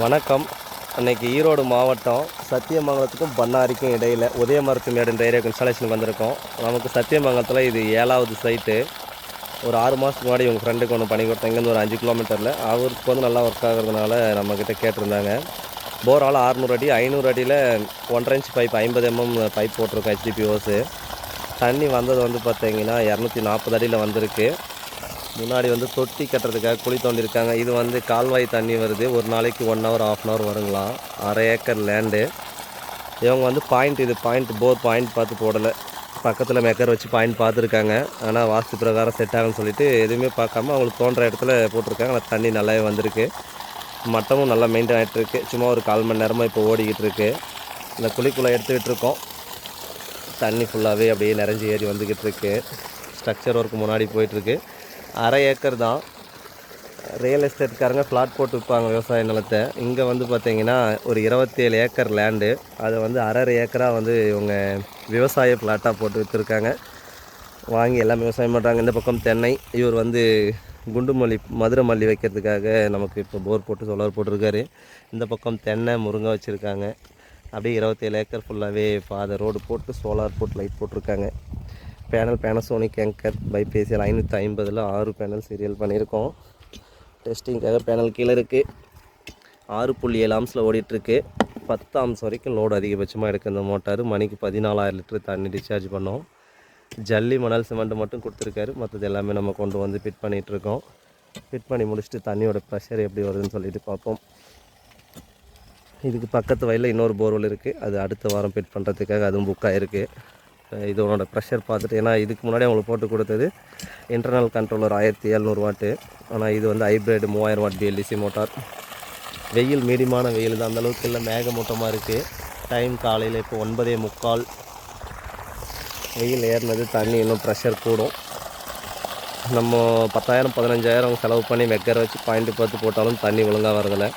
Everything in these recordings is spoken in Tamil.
வணக்கம். அன்னைக்கு ஈரோடு மாவட்டம் சத்தியமங்கலத்துக்கும் பண்ணாரிக்கும் இடையில் உதயமரத்து மேடுன்ற ஏரியாவுக்கு இன்ஸ்டாலேஷனுக்கு வந்திருக்கோம். நமக்கு சத்தியமங்கலத்தில் இது ஏழாவது சைட்டு ஒரு ஆறு மாதத்துக்கு முன்னாடி உங்கள் ஃப்ரெண்டுக்கு ஒன்று பண்ணி கொடுத்தேன். இங்கேருந்து ஒரு அஞ்சு கிலோமீட்டரில் அவருக்கு வந்து நல்லா ஒர்க் ஆகுறதுனால நம்மக்கிட்ட கேட்டிருந்தாங்க. போரால் ஆறுநூறு அடி ஐநூறு அடியில் ஒன்றரை இன்ச் பைப் ஐம்பது mm எம்எம் பைப் போட்டிருக்கோம் ஹெச்டிபி ஓஸு தண்ணி வந்தது வந்து பார்த்தீங்கன்னா இரநூத்தி நாற்பது அடியில் வந்திருக்கு. முன்னாடி வந்து தொட்டி கட்டுறதுக்காக குழி தோண்டியிருக்காங்க. இது வந்து கால்வாய் தண்ணி வருது. ஒரு நாளைக்கு one hour of an hour வருங்களாம். அரை ஏக்கர் லேண்டு இவங்க வந்து பாயிண்ட் இது பாயிண்ட் போர் பாயிண்ட் பார்த்து போடலை. பக்கத்தில் மேக்கர் வச்சு பாயிண்ட் பார்த்துருக்காங்க. ஆனால் வாஸ்து பிரகாரம் செட் ஆகும்னு சொல்லிட்டு எதுவுமே பார்க்காம அவங்களுக்கு தோன்ற இடத்துல போட்டிருக்காங்க. ஆனால் தண்ணி நல்லாவே வந்திருக்கு. மட்டமும் நல்லா மெயின்டைன் ஆகிட்டு சும்மா ஒரு கால் மணி நேரமாக இப்போ ஓடிக்கிட்டு இருக்கு இந்த குழிக்குள்ளே எடுத்துக்கிட்டு இருக்கோம் தண்ணி ஃபுல்லாகவே அப்படியே நிறைஞ்சு ஏறி வந்துக்கிட்டு இருக்கு ஸ்ட்ரக்சர் ஒர்க் முன்னாடி போயிட்டுருக்கு. அரை ஏக்கர் தான். ரியல் எஸ்டேட்காரங்க ஃப்ளாட் போட்டு விற்பாங்க விவசாய நிலத்தை. இங்கே வந்து பார்த்திங்கன்னா ஒரு இருபத்தேழு ஏக்கர் லேண்டு அதை வந்து அரை ஏக்கராக வந்து இவங்க விவசாய ஃப்ளாட்டாக போட்டு விற்றுருக்காங்க வாங்கி எல்லாம் விவசாயம் பண்ணுறாங்க இந்த பக்கம் தென்னை இவர் வந்து குண்டு மல்லி மதுரை மல்லி வைக்கிறதுக்காக நமக்கு இப்போ போர் போட்டு சோலார் போட்டிருக்காரு. இந்த பக்கம் தென்னை முருங்கை வச்சுருக்காங்க. அப்படியே இருபத்தேழு ஏக்கர் ஃபுல்லாகவே பாதை ரோடு போட்டு சோலார் போட்டு லைட் போட்டிருக்காங்க. பேனல் பேனசோனிக் ஏங்கர் பைபேசியல் ஐநூற்றி ஐம்பதில் ஆறு பேனல் சீரியல் பண்ணியிருக்கோம். டெஸ்டிங்காக பேனல் கீழே இருக்குது ஆறு புள்ளி ஏழு ஆம்ஸில் ஓடிட்டுருக்கு. பத்து ஆம்ஸ் வரைக்கும் லோடு அதிகபட்சமாக எடுக்க இந்த மோட்டார் மணிக்கு பதினாலாயிரம் லிட்டர் தண்ணி டிஸ்சார்ஜ் பண்ணோம். ஜல்லி மணல் சிமெண்ட் மட்டும் கொடுத்துருக்காரு. மற்றது எல்லாமே நம்ம கொண்டு வந்து ஃபிட் பண்ணிகிட்ருக்கோம் ஃபிட் பண்ணி முடிச்சுட்டு தண்ணியோட ப்ரெஷர் எப்படி வருதுன்னு சொல்லிட்டு பார்ப்போம். இதுக்கு பக்கத்து வயலில் இன்னொரு போர்வெல் இருக்குது அது அடுத்த வாரம் ஃபிட் பண்ணுறதுக்காக அதுவும் புக் ஆகிருக்கு இதோட ப்ரெஷர் பார்த்துட்டு ஏன்னா இதுக்கு முன்னாடி அவங்களுக்கு போட்டு கொடுத்தது இன்டர்னல் கண்ட்ரோலர் ஆயிரத்தி எழுநூறு வாட்டு. ஆனால் இது வந்து ஹைப்ரிட் மூவாயிரம் வாட் பிஎல்டிசி மோட்டார் வெயில் மீடியமான வெயில் தான். அந்தளவுக்கு இல்லை மேகமூட்டமாக இருக்குது டைம் காலையில் இப்போ ஒன்பதே முக்கால். வெயில் ஏறினது தண்ணி இன்னும் ப்ரெஷர் கூடும். நம்ம பத்தாயிரம் பதினஞ்சாயிரம் செலவு பண்ணி மெக்கரை வச்சு பாயிண்ட் பார்த்து போட்டாலும் தண்ணி ஒழுங்காக வரதில்லை.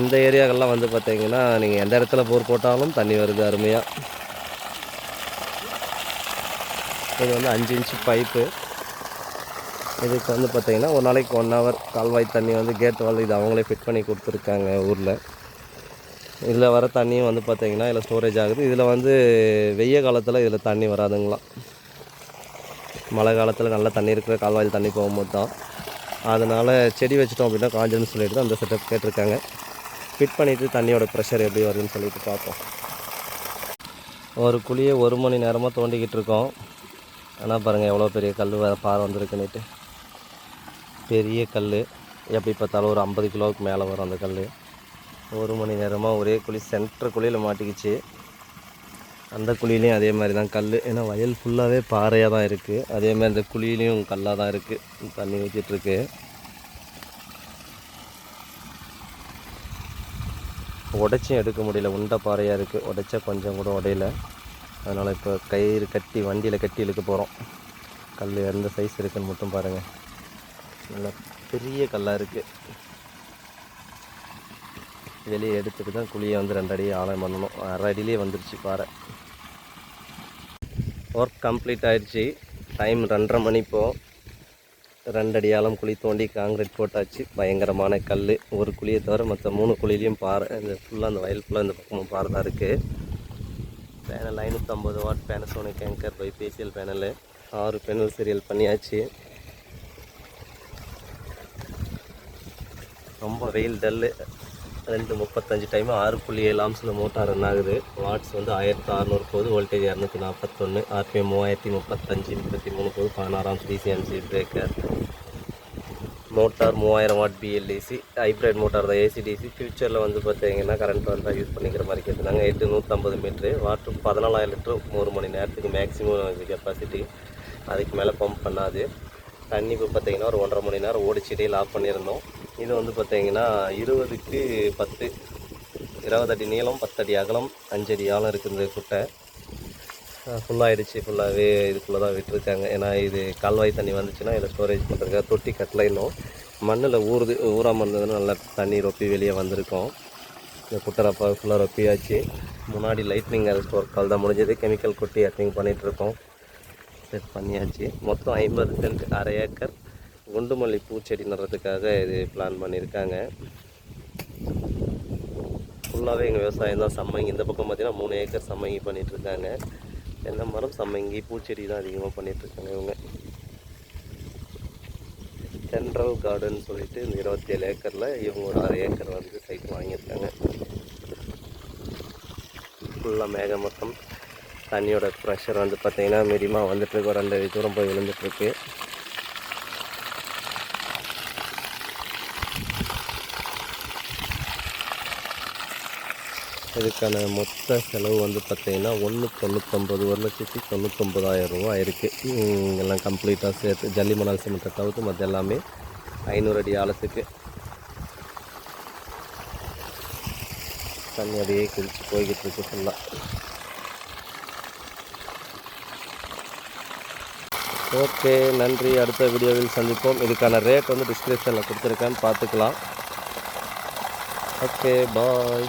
இந்த ஏரியாக்கள்லாம் வந்து பார்த்திங்கன்னா நீங்கள் எந்த இடத்துல போர் போட்டாலும் தண்ணி வருது அருமையாக இது வந்து அஞ்சு இன்ச்சு பைப்பு. இதுக்கு வந்து பார்த்திங்கன்னா ஒரு நாளைக்கு ஒன் ஹவர் கால்வாய் தண்ணி வந்து கேட் வால் இது அவங்களே ஃபிட் பண்ணி கொடுத்துருக்காங்க ஊரில். இதில் வர தண்ணியும் வந்து பார்த்திங்கன்னா இதில் ஸ்டோரேஜ் ஆகுது. இதில் வந்து வெய்ய காலத்தில் இதில் தண்ணி வராதுங்களாம். மழை காலத்தில் நல்ல தண்ணி இருக்கிற கால்வாயில் தண்ணி போகும்போது தான். அதனால் செடி வச்சிட்டோம் அப்படின்னா காஞ்சின்னு சொல்லிட்டு தான் அந்த செட்டப் கேட்டிருக்காங்க. ஃபிட் பண்ணிவிட்டு தண்ணியோட ப்ரெஷர் எப்படி வருதுன்னு சொல்லிட்டு பார்ப்போம். ஒரு குழியை ஒரு மணி நேரமாக தோண்டிக்கிட்டு இருக்கோம். ஆனால் பாருங்கள் எவ்வளோ பெரிய கல் பாறை வந்திருக்குன்னுட்டு. பெரிய கல் எப்படி பார்த்தாலும் ஒரு ஐம்பது கிலோவுக்கு மேலே வரும் அந்த கல் ஒரு மணி நேரமாக ஒரே குழி சென்டர் குழியில் மாட்டிக்கிச்சு. அந்த குழியிலையும் அதே மாதிரி தான் கல் ஏன்னா வயல் ஃபுல்லாகவே பாறையாக தான் இருக்குது அதே மாதிரி இந்த குழியிலையும் கல்லாக தான் இருக்குது தண்ணி ஊற்றிட்டுருக்கு உடச்சும் எடுக்க முடியல. உண்டை பாறையாக இருக்குது உடைச்சா கொஞ்சம் கூட உடையல. அதனால் இப்போ கயிறு கட்டி வண்டியில் கட்டி இழுக்க போகிறோம் கல் எந்த சைஸ் இருக்குன்னு மட்டும் பாருங்கள் நல்லா பெரிய கல்லாக இருக்குது வெளியே எடுத்துட்டு தான் குழியை வந்து ரெண்டு அடி ஆழம் பண்ணணும். அரை அடியிலே வந்துருச்சு பாறை. ஒர்க் கம்ப்ளீட் ஆயிடுச்சு. டைம் ரெண்டரை மணி இப்போ. ரெண்டடி ஆழம் குழி தோண்டி காங்கிரீட் போட்டாச்சு. பயங்கரமான கல் ஒரு குழியை தவிர மற்ற மூணு குழியிலையும் பாறை இந்த ஃபுல்லாக அந்த வயல் ஃபுல்லாக இந்த பக்கமும் பாறை தான் இருக்குது பேனல் ஐநூற்றம்பது வாட் பேனசோனிக் ஏங்கர் பைபேசியல் பேனலு ஆறு பேனல் சீரியல் பண்ணியாச்சு. ரொம்ப வெயில் டல்லு ரெண்டு முப்பத்தஞ்சு டைம் ஆறு புள்ளி ஏழு ஆம்ஸில் மோட்டார் ரன் ஆகுது. வாட்ஸ் வந்து ஆயிரத்தி அறநூறு போது வோல்டேஜ் இரநூத்தி நாற்பத்தொன்று ஆர்பிஎம் மூவாயிரத்தி முப்பத்தஞ்சு முப்பத்தி மூணு போது பதினாறாம் D C M C breaker motor மூவாயிரம் watt B L D C hybrid motor தான் ஏசிடிசி ஃபியூச்சரில் வந்து பார்த்தீங்கன்னா கரண்ட் வந்து யூஸ் பண்ணிக்கிற மாதிரி கேட்டுருந்தாங்க. எட்டு நூற்றம்பது மீட்ரு வாட்ரு பதினாலாயிரம் லிட்டரு ஒரு மணி நேரத்துக்கு மேக்ஸிமம் கெப்பாசிட்டி அதுக்கு மேலே பம்ப் பண்ணாது. தண்ணி இப்போ பார்த்தீங்கன்னா ஒரு ஒன்றரை மணி நேரம் ஓடிச்சிட்டே லாக் பண்ணியிருந்தோம். இது வந்து பார்த்தீங்கன்னா இருபதுக்கு பத்து இருபது அடி நீளம் பத்தடி அகலம் அஞ்சடி ஆழம் இருக்குது இந்த குட்டை. ஃபுல்லாகிடுச்சு ஃபுல்லாகவே இதுக்குள்ளே தான் விட்டுருக்காங்க. ஏன்னா இது கால்வாய் தண்ணி வந்துச்சுன்னா இதில் ஸ்டோரேஜ் பண்ணுறதுக்காக தொட்டி கட்டல மண்ணில் ஊறுது ஊறாமல் இருந்ததுன்னா நல்லா தண்ணி ரொப்பி வெளியே வந்திருக்கும். இந்த குட்டரப்பா ஃபுல்லாக ரொப்பியாச்சு. முன்னாடி லைட்னிங் அது ஸ்டோர் கால் தான் முடிஞ்சது. கெமிக்கல் கொட்டி அட்டிங் பண்ணிகிட்ருக்கோம் செட் பண்ணியாச்சு. மொத்தம் ஐம்பது சென்ட் அரை ஏக்கர் குண்டுமல்லி பூச்செடி நடுறதுக்காக இது பிளான் பண்ணியிருக்காங்க. ஃபுல்லாகவே எங்கள் விவசாயம் தான் சம்மங்கி. இந்த பக்கம் பார்த்தீங்கன்னா மூணு ஏக்கர் சம்மங்கி பண்ணிகிட்ருக்காங்க தென்னை மரம் சம்மங்கி பூச்செடி தான் அதிகமாக பண்ணிகிட்ருக்காங்க இவங்க. சென்ட்ரல் கார்டன் சொல்லிட்டு இந்த இருபத்தி ஏழு ஏக்கரில் இவங்க ஒரு ஆறு ஏக்கர் வந்து சைட் வாங்கியிருக்காங்க. ஃபுல்லாக மேகமூட்டம் தண்ணியோட ப்ரெஷர் வந்து பார்த்தீங்கன்னா மீடியமாக வந்துட்டுருக்கு ஒரு ரெண்டு தூரம் போய் விழுந்துட்டுருக்கு இதுக்கான மொத்த செலவு வந்து பார்த்திங்கன்னா ஒன்று தொண்ணூத்தொம்பது ஒரு லட்சத்தி தொண்ணூத்தொம்பதாயிரம் ரூபா இருக்குது எல்லாம் கம்ப்ளீட்டாக சேர்த்து ஜல்லி மணல் சிமெண்ட்டை தவிர்த்து மற்ற எல்லாமே ஐநூறு அடி ஆழத்துக்கு. தண்ணி அடியே குதிச்சு போய்கிட்டு இருக்கு ஃபுல்லாக ஓகே நன்றி. அடுத்த வீடியோவில் சந்திப்போம். இதுக்கான ரேட் வந்து டிஸ்கிரிப்ஷனில் கொடுத்துருக்கேன். பார்த்துக்கலாம். Okay bye